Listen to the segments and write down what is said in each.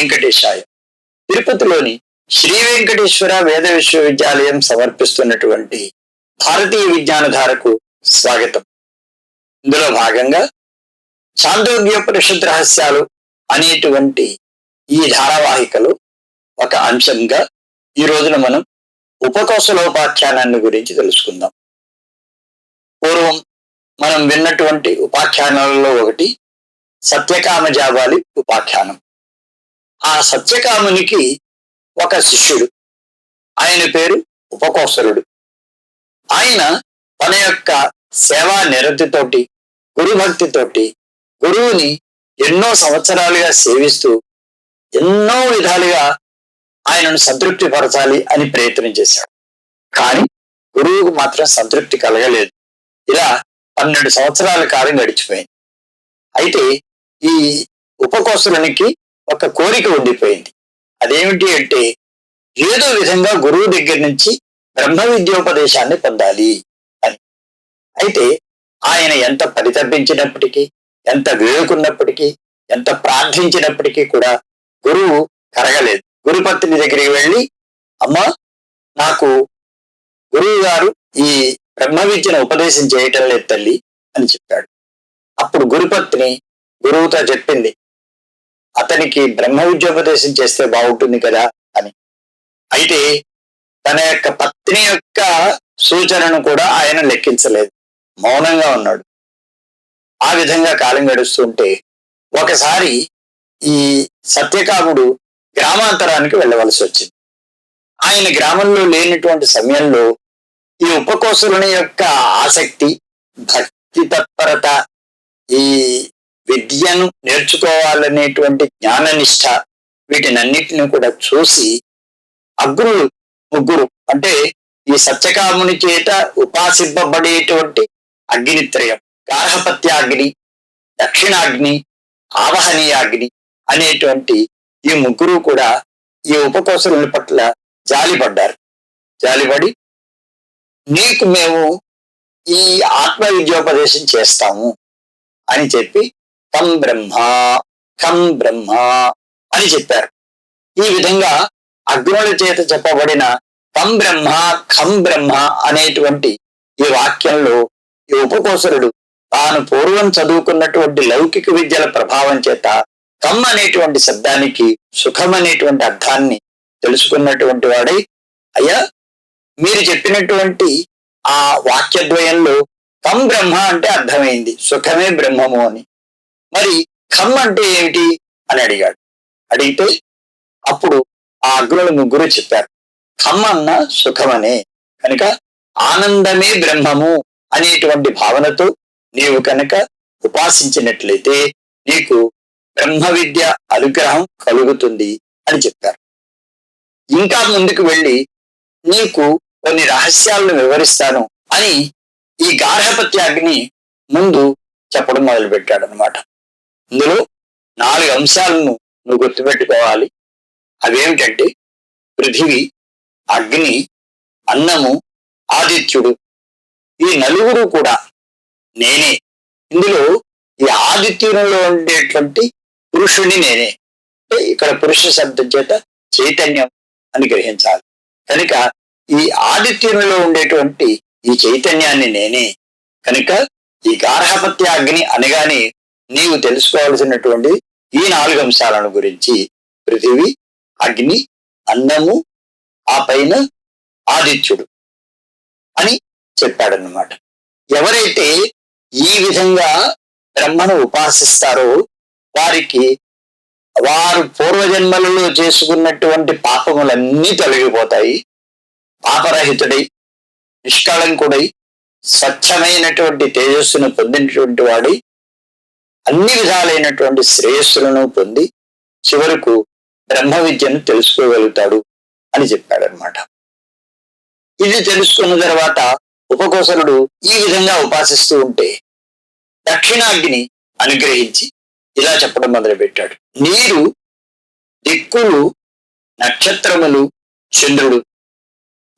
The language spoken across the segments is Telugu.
వెంకటేశాయ. తిరుపతిలోని శ్రీ వెంకటేశ్వర వేద విశ్వవిద్యాలయం సమర్పిస్తున్నటువంటి భారతీయ విజ్ఞానధారకు స్వాగతం. ఇందులో భాగంగా చాందోగ్యోపనిషత్ రహస్యాలు అనేటువంటి ఈ ధారావాహికలో ఒక అంశంగా ఈ రోజున మనం ఉపకోశలోపాఖ్యానాన్ని గురించి తెలుసుకుందాం. పూర్వం మనం విన్నటువంటి ఉపాఖ్యానాలలో ఒకటి సత్యకామ జాబాలి ఉపాఖ్యానం. ఆ సత్యకామునికి ఒక శిష్యుడు. ఆయన పేరు ఉపకోసరుడు. ఆయన తన యొక్క సేవా నిరతితోటి గురుభక్తితోటి గురువుని ఎన్నో సంవత్సరాలుగా సేవిస్తూ ఎన్నో విధాలుగా ఆయనను సంతృప్తి పరచాలి అని ప్రయత్నం చేశాడు. కానీ గురువుకు మాత్రం సంతృప్తి కలగలేదు. ఇలా పన్నెండు సంవత్సరాల కాలం గడిచిపోయింది. అయితే ఈ ఉపకోసులనికి ఒక కోరిక ఉండిపోయింది. అదేమిటి అంటే ఏదో విధంగా గురువు దగ్గర నుంచి బ్రహ్మ విద్యోపదేశాన్ని పొందాలి అని. అయితే ఆయన ఎంత పరితపించినప్పటికీ ఎంత వేడుకున్నప్పటికీ ఎంత ప్రార్థించినప్పటికీ కూడా గురువు కరగలేదు. గురుపత్ని దగ్గరికి వెళ్ళి అమ్మా నాకు గురువు గారు ఈ బ్రహ్మ విద్యను ఉపదేశం చేయటం లేదు తల్లి అని చెప్పాడు. అప్పుడు గురుపత్ని గురువుతో చెప్పింది అతనికి బ్రహ్మ విద్యోపదేశం చేస్తే బాగుంటుంది కదా అని. అయితే తన యొక్క పత్ని యొక్క సూచనను కూడా ఆయన లెక్కించలేదు. మౌనంగా ఉన్నాడు. ఆ విధంగా కాలం గడుస్తుంటే ఒకసారి ఈ సత్యకాముడు గ్రామాంతరానికి వెళ్ళవలసి వచ్చింది. ఆయన గ్రామంలో లేనటువంటి సమయంలో ఈ ఉపకోసురుని యొక్క ఆసక్తి భక్తి తత్పరత ఈ విద్యను నేర్చుకోవాలనేటువంటి జ్ఞాననిష్ట వీటినన్నిటిని కూడా చూసి అగ్రులు ముగ్గురు అంటే ఈ సత్యకాముని చేత ఉపాసింపబడేటువంటి అగ్నిత్రయం గార్హపత్యాగ్ని దక్షిణాగ్ని ఆవహనీయాగ్ని అనేటువంటి ఈ ముగ్గురు కూడా ఈ ఉపకోసరుల పట్ల జాలిపడ్డారు. జాలిపడి నీకు మేము ఈ ఆత్మ విద్యోపదేశం చేస్తాము అని చెప్పి తం బ్రహ్మ కం బ్రహ్మ అని చెప్పారు. ఈ విధంగా అగ్నుల చేత చెప్పబడిన తం బ్రహ్మ ఖం బ్రహ్మ అనేటువంటి ఈ వాక్యంలో ఈ ఉపకోసరుడు తాను పూర్వం చదువుకున్నటువంటి లౌకిక విద్యల ప్రభావం చేత కమ్ అనేటువంటి శబ్దానికి సుఖం అనేటువంటి అర్థాన్ని తెలుసుకున్నటువంటి వాడై అయ్యా మీరు చెప్పినటువంటి ఆ వాక్యద్వయంలో కం బ్రహ్మ అంటే అర్థమైంది. సుఖమే బ్రహ్మము అని. మరి కర్మ అంటే ఏమిటి అని అడిగాడు. అడిగితే అప్పుడు ఆ అగ్నులు ముగ్గురు చెప్పారు. ఖమ్ అన్న సుఖమనే కనుక ఆనందమే బ్రహ్మము అనేటువంటి భావనతో నీవు కనుక ఉపాసించినట్లయితే నీకు బ్రహ్మ విద్య అనుగ్రహం కలుగుతుంది అని చెప్పారు. ఇంకా ముందుకు వెళ్ళి నీకు కొన్ని రహస్యాలను వివరిస్తాను అని ఈ గార్హపత్యాగ్ని ముందు చెప్పడం మొదలుపెట్టాడు అనమాట ఇందులో నాలుగు అంశాలను నువ్వు గుర్తుపెట్టుకోవాలి. అవేమిటంటే పృథివి అగ్ని అన్నము ఆదిత్యుడు. ఈ నలుగురు కూడా నేనే. ఇందులో ఈ ఆదిత్యునిలో ఉండేటువంటి పురుషుని నేనే. అంటే ఇక్కడ పురుష శబ్దం చేత చైతన్యం అని గ్రహించాలి. కనుక ఈ ఆదిత్యునిలో ఉండేటువంటి ఈ చైతన్యాన్ని నేనే. కనుక ఈ గార్హపత్య అగ్ని అనగానే నీవు తెలుసుకోవాల్సినటువంటి ఈ నాలుగు అంశాలను గురించి పృథివి అగ్ని అన్నము ఆ పైన ఆదిత్యుడు అని చెప్పాడనమాట ఎవరైతే ఈ విధంగా బ్రహ్మను ఉపాసిస్తారో వారికి వారు పూర్వజన్మలలో చేసుకున్నటువంటి పాపములన్నీ తొలగిపోతాయి. పాపరహితుడై నిష్కళంకుడై స్వచ్ఛమైనటువంటి తేజస్సును పొందినటువంటి వాడి అన్ని విధాలైనటువంటి శ్రేయస్సులను పొంది చివరకు బ్రహ్మ విద్యను తెలుసుకోగలుగుతాడు అని చెప్పాడనమాట. ఇది తెలుసుకున్న తర్వాత ఉపకోసరుడు ఈ విధంగా ఉపాసిస్తూ ఉంటే దక్షిణాగ్ని అనుగ్రహించి ఇలా చెప్పడం మొదలుపెట్టాడు. నీరు దిక్కులు నక్షత్రములు చంద్రుడు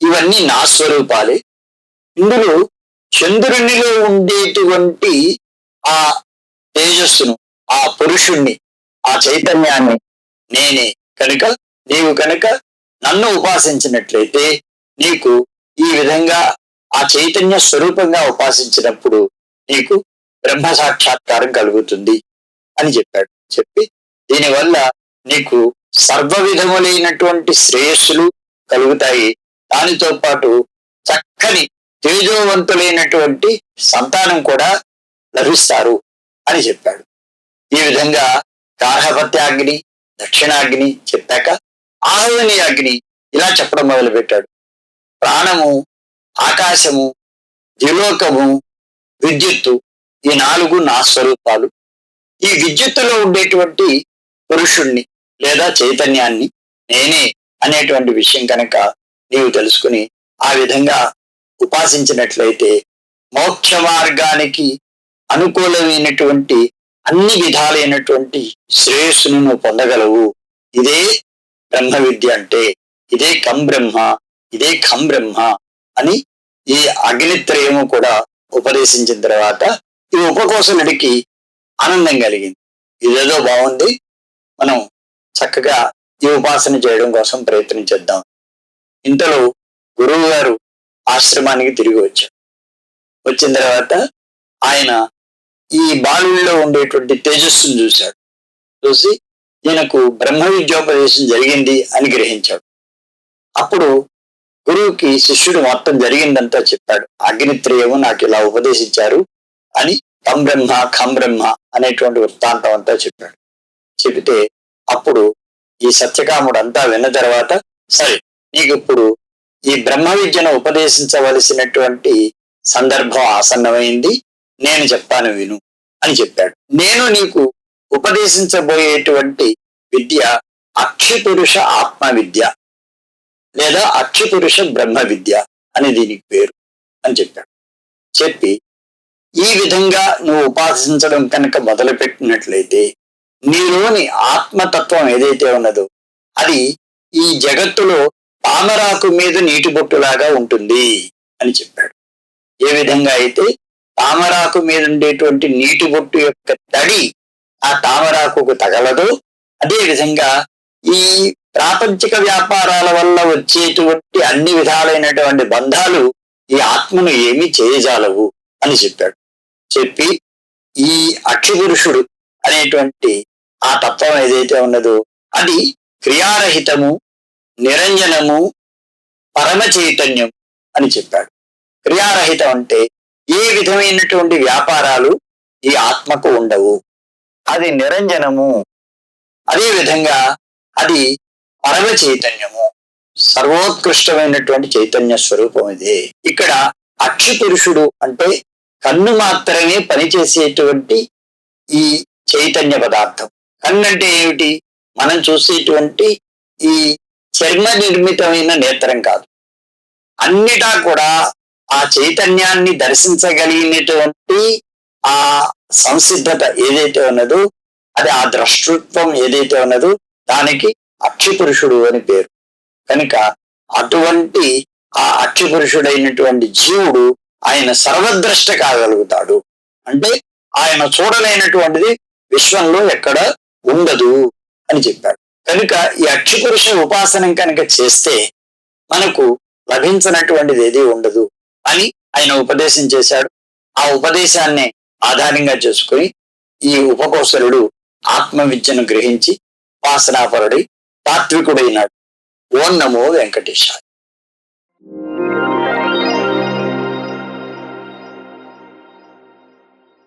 ఇవన్నీ నా స్వరూపాలే. ఇందులో చంద్రునిలో ఉండేటువంటి ఆ తేజస్సును ఆ పురుషుణ్ణి ఆ చైతన్యాన్ని నేనే కనుక నీవు కనుక నన్ను ఉపాసించినట్లయితే నీకు ఈ విధంగా ఆ చైతన్య స్వరూపంగా ఉపాసించినప్పుడు నీకు బ్రహ్మ సాక్షాత్కారం కలుగుతుంది అని చెప్పాడు. చెప్పి దీనివల్ల నీకు సర్వ విధములైనటువంటి శ్రేయస్సులు కలుగుతాయి. దానితో పాటు చక్కని తేజోవంతులైనటువంటి సంతానం కూడా లభిస్తారు. అని చెప్పాడు. ఈ విధంగా గార్హపత్యాగ్ని దక్షిణాగ్ని చెప్పాక ఆహ్వని అగ్ని ఇలా చెప్పడం మొదలుపెట్టాడు. ప్రాణము ఆకాశము ద్విలోకము విద్యుత్తు ఈ నాలుగు నా స్వరూపాలు. ఈ విద్యుత్తులో ఉండేటువంటి పురుషుణ్ణి లేదా చైతన్యాన్ని నేనే అనేటువంటి విషయం కనుక నీవు తెలుసుకుని ఆ విధంగా ఉపాసించినట్లయితే మోక్ష మార్గానికి అనుకూలమైనటువంటి అన్ని విధాలైనటువంటి శ్రేయస్సును నువ్వు పొందగలవు. ఇదే బ్రహ్మ విద్య అంటే ఇదే కం బ్రహ్మ ఇదే ఖం బ్రహ్మ అని ఈ అగ్నిత్రయము కూడా ఉపదేశించిన తర్వాత ఈ ఉపకోసనుడికి ఆనందం కలిగింది. ఇదేదో బాగుంది. మనం చక్కగా ఈ ఉపాసన చేయడం కోసం ప్రయత్నం చేద్దాం. ఇంతలో గురువు గారు ఆశ్రమానికి తిరిగి వచ్చారు. వచ్చిన తర్వాత ఆయన ఈ బాలుల్లో ఉండేటువంటి తేజస్సును చూశాడు. చూసి ఈయనకు బ్రహ్మ విద్యోపదేశం జరిగింది అని గ్రహించాడు. అప్పుడు గురువుకి శిష్యుడు మొత్తం జరిగిందంతా చెప్పాడు. అగ్నిత్రయము నాకు ఇలా ఉపదేశించారు అని తం బ్రహ్మ ఖం బ్రహ్మ అనేటువంటి వృత్తాంతం అంతా చెప్పాడు. చెబితే అప్పుడు ఈ సత్యకాముడు అంతా విన్న తర్వాత సరే నీకు ఇప్పుడు ఈ బ్రహ్మ విద్యను ఉపదేశించవలసినటువంటి సందర్భం ఆసన్నమైంది. నేను చెప్తాను విను అని చెప్పాడు. నేను నీకు ఉపదేశించబోయేటువంటి విద్య అక్షిపురుష ఆత్మ విద్య లేదా అక్షిపురుష బ్రహ్మ విద్య అని దీనికి పేరు అని చెప్పాడు. చెప్పి ఈ విధంగా నువ్వు ఉపాసించడం కనుక మొదలుపెట్టినట్లయితే నీలోని ఆత్మతత్వం ఏదైతే ఉన్నదో అది ఈ జగత్తులో పామరాకు మీద నీటి బొట్టులాగా ఉంటుంది అని చెప్పాడు. ఏ విధంగా అయితే తామరాకు మీద ఉండేటువంటి నీటి బొట్టు యొక్క తడి ఆ తామరాకుకు తగలదు. అదే విధంగా ఈ ప్రాపంచిక వ్యాపారాల వల్ల వచ్చేటువంటి అన్ని విధాలైనటువంటి బంధాలు ఈ ఆత్మను ఏమీ చేయజాలవు అని చెప్పాడు. చెప్పి ఈ అక్షిపురుషుడు అనేటువంటి ఆ తత్వం ఏదైతే ఉన్నదో అది క్రియారహితము నిరంజనము పరమ చైతన్యం అని చెప్పాడు. క్రియారహితం అంటే ఏ విధమైనటువంటి వ్యాపారాలు ఈ ఆత్మకు ఉండవు. అది నిరంజనము. అదే విధంగా అది పరమ చైతన్యము. సర్వోత్కృష్టమైనటువంటి చైతన్య స్వరూపం ఇది. ఇక్కడ అక్షి పురుషుడు అంటే కన్ను మాత్రమే పనిచేసేటువంటి ఈ చైతన్య పదార్థం. కన్ను అంటే ఏమిటి? మనం చూసేటువంటి ఈ చర్మ నిర్మితమైన నేత్రం కాదు. అన్నిటా కూడా ఆ చైతన్యాన్ని దర్శించగలిగినటువంటి ఆ సంసిద్ధత ఏదైతే ఉన్నదో అది ఆ ద్రష్టృత్వం ఏదైతే ఉన్నదో దానికి అక్షిపురుషుడు అని పేరు. కనుక అటువంటి ఆ అక్షిపురుషుడైనటువంటి జీవుడు ఆయన సర్వద్రష్ట కాగలుగుతాడు అంటే ఆయన చూడలేనటువంటిది విశ్వంలో ఎక్కడ ఉండదు అని చెప్పాడు. కనుక ఈ అక్షిపురుష ఉపాసనం కనుక చేస్తే మనకు లభించినటువంటిది ఏది ఉండదు. అని ఆయన ఉపదేశం చేశాడు. ఆ ఉపదేశాన్ని ఆధారంగా చేసుకుని ఈ ఉపకోసరుడు ఆత్మ విద్యను గ్రహించి వాసనాపరుడై తాత్వికుడైనాడు. ఓం నమో వెంకటేశాయ.